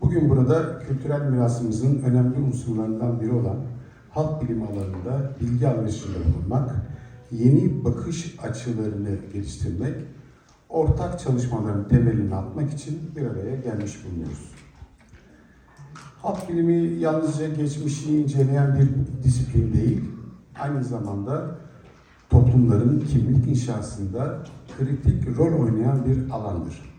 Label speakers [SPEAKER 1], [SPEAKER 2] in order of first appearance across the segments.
[SPEAKER 1] Bugün burada kültürel mirasımızın önemli unsurlarından biri olan halk bilimi alanında bilgi alışverişinde bulunmak, yeni bakış açılarını geliştirmek, ortak çalışmaların temelini atmak için bir araya gelmiş bulunuyoruz. Halk bilimi yalnızca geçmişini inceleyen bir disiplin değil, aynı zamanda toplumların kimlik inşasında kritik rol oynayan bir alandır.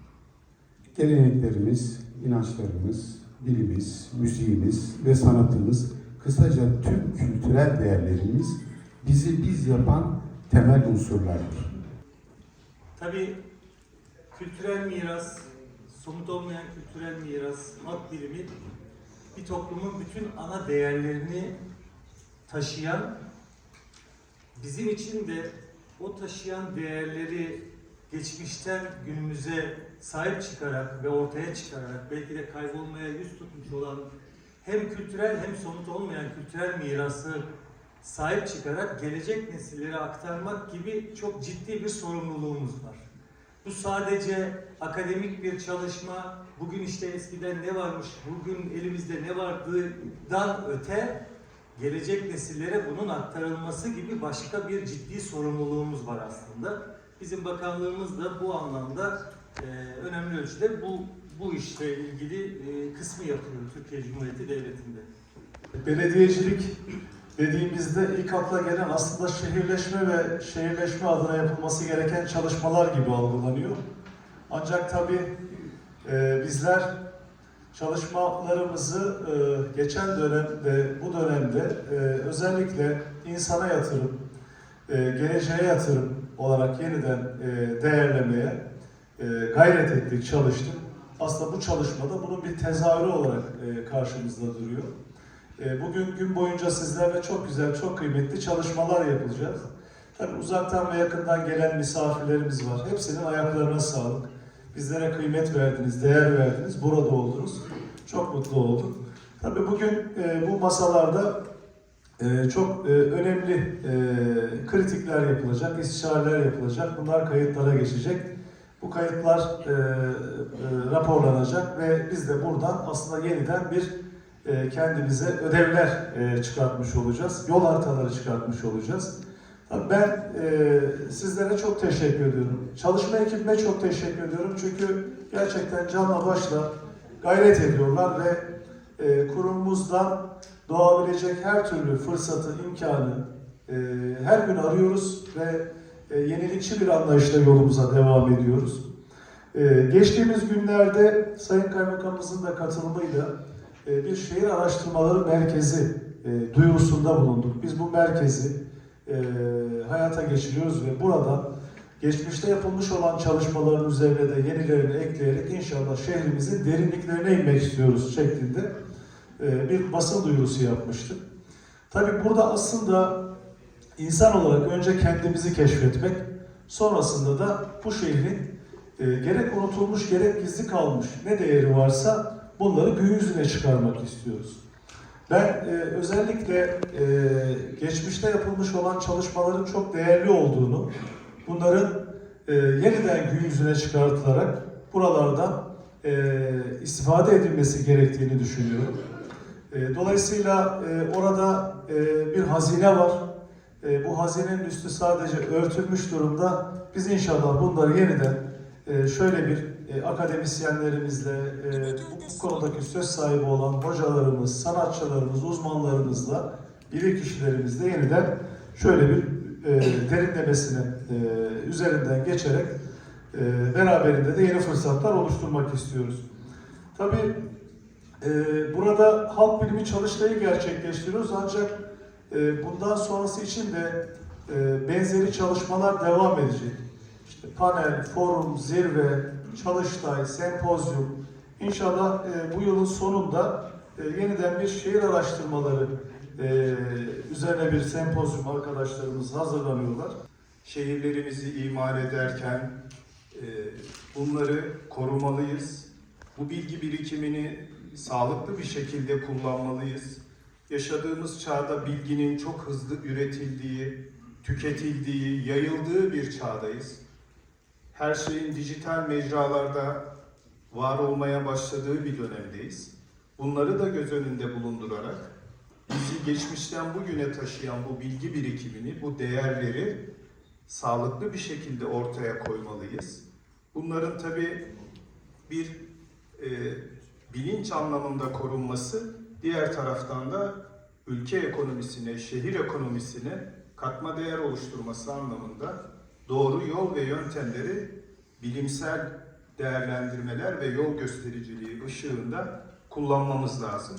[SPEAKER 1] Geleneklerimiz, inançlarımız, dilimiz, müziğimiz ve sanatımız, kısaca tüm kültürel değerlerimiz bizi biz yapan temel unsurlardır.
[SPEAKER 2] Tabii kültürel miras, somut olmayan kültürel miras, halk bilimi bir toplumun bütün ana değerlerini taşıyan, bizim için de o taşıyan değerleri geçmişten günümüze sahip çıkarak ve ortaya çıkararak belki de kaybolmaya yüz tutmuş olan hem kültürel hem somut olmayan kültürel mirası sahip çıkarak gelecek nesillere aktarmak gibi çok ciddi bir sorumluluğumuz var. Bu sadece akademik bir çalışma, bugün işte eskiden ne varmış, bugün elimizde ne vardığından öte gelecek nesillere bunun aktarılması gibi başka bir ciddi sorumluluğumuz var aslında. Bizim bakanlığımız da bu anlamda e, önemli ölçüde bu bu işle ilgili e, kısmı yapıyor Türkiye Cumhuriyeti Devleti'nde.
[SPEAKER 3] Belediyecilik dediğimizde ilk akla gelen aslında şehirleşme ve şehirleşme adına yapılması gereken çalışmalar gibi algılanıyor. Ancak tabii e, bizler çalışmalarımızı e, geçen dönemde, bu dönemde e, özellikle insana yatırım, geleceğe yatırım olarak yeniden e, değerlemeye gayret ettik, çalıştık. Aslında bu çalışmada bunun bir tezahürü olarak e, karşımızda duruyor. E, Bugün gün boyunca sizlerle çok güzel, çok kıymetli çalışmalar yapacağız. Tabii uzaktan ve yakından gelen misafirlerimiz var. Hepsinin ayaklarına sağlık. Bizlere kıymet verdiniz, değer verdiniz, burada oldunuz. Çok mutlu olduk. Tabii bugün e, bu masalarda e, çok e, önemli e, kritikler yapılacak, istişareler yapılacak. Bunlar kayıtlara geçecek. Bu kayıtlar e, e, raporlanacak ve biz de buradan aslında yeniden bir e, kendimize ödevler e, çıkartmış olacağız. Yol haritaları çıkartmış olacağız. Tabii Ben e, sizlere çok teşekkür ediyorum. Çalışma ekibime çok teşekkür ediyorum. Çünkü gerçekten canla başla gayret ediyorlar ve e, kurumumuzdan doğabilecek her türlü fırsatı, imkanı e, her gün arıyoruz ve yenilikçi bir anlayışla yolumuza devam ediyoruz. E, geçtiğimiz günlerde Sayın Kaymakamımızın da katılımıyla e, bir şehir araştırmaları merkezi e, duyurusunda bulunduk. Biz bu merkezi e, hayata geçiriyoruz ve burada geçmişte yapılmış olan çalışmaların üzerine de yenilerini ekleyerek inşallah şehrimizin derinliklerine inmek istiyoruz şeklinde e, bir basın duyurusu yapmıştık. Tabii burada aslında insan olarak önce kendimizi keşfetmek, sonrasında da bu şehrin e, gerek unutulmuş gerek gizli kalmış ne değeri varsa bunları gün yüzüne çıkarmak istiyoruz. Ben e, özellikle e, geçmişte yapılmış olan çalışmaların çok değerli olduğunu, bunların e, yeniden gün yüzüne çıkartılarak buralardan e, istifade edilmesi gerektiğini düşünüyorum. E, dolayısıyla e, orada e, bir hazine var. E, bu hazinenin üstü sadece örtülmüş durumda. Biz inşallah bunları yeniden e, şöyle bir e, akademisyenlerimizle, e, bu, bu konudaki söz sahibi olan hocalarımız, sanatçılarımız, uzmanlarımızla, bilir kişilerimizle yeniden şöyle bir e, derinlemesine e, üzerinden geçerek e, beraberinde de yeni fırsatlar oluşturmak istiyoruz. Tabii e, burada halk bilimi çalıştayı gerçekleştiriyoruz ancak bundan sonrası için de e, benzeri çalışmalar devam edecek. İşte panel, forum, zirve, çalıştay, sempozyum. İnşallah e, bu yılın sonunda e, yeniden bir şehir araştırmaları üzerine bir sempozyum arkadaşlarımız hazırlanıyorlar.
[SPEAKER 4] Şehirlerimizi imar ederken bunları korumalıyız. Bu bilgi birikimini sağlıklı bir şekilde kullanmalıyız. Yaşadığımız çağda bilginin çok hızlı üretildiği, tüketildiği, yayıldığı bir çağdayız. Her şeyin dijital mecralarda var olmaya başladığı bir dönemdeyiz. Bunları da göz önünde bulundurarak bizi geçmişten bugüne taşıyan bu bilgi birikimini, bu değerleri sağlıklı bir şekilde ortaya koymalıyız. Bunların tabii bir e, bilinç anlamında korunması, diğer taraftan da ülke ekonomisine, şehir ekonomisine katma değer oluşturması anlamında doğru yol ve yöntemleri bilimsel değerlendirmeler ve yol göstericiliği ışığında kullanmamız lazım.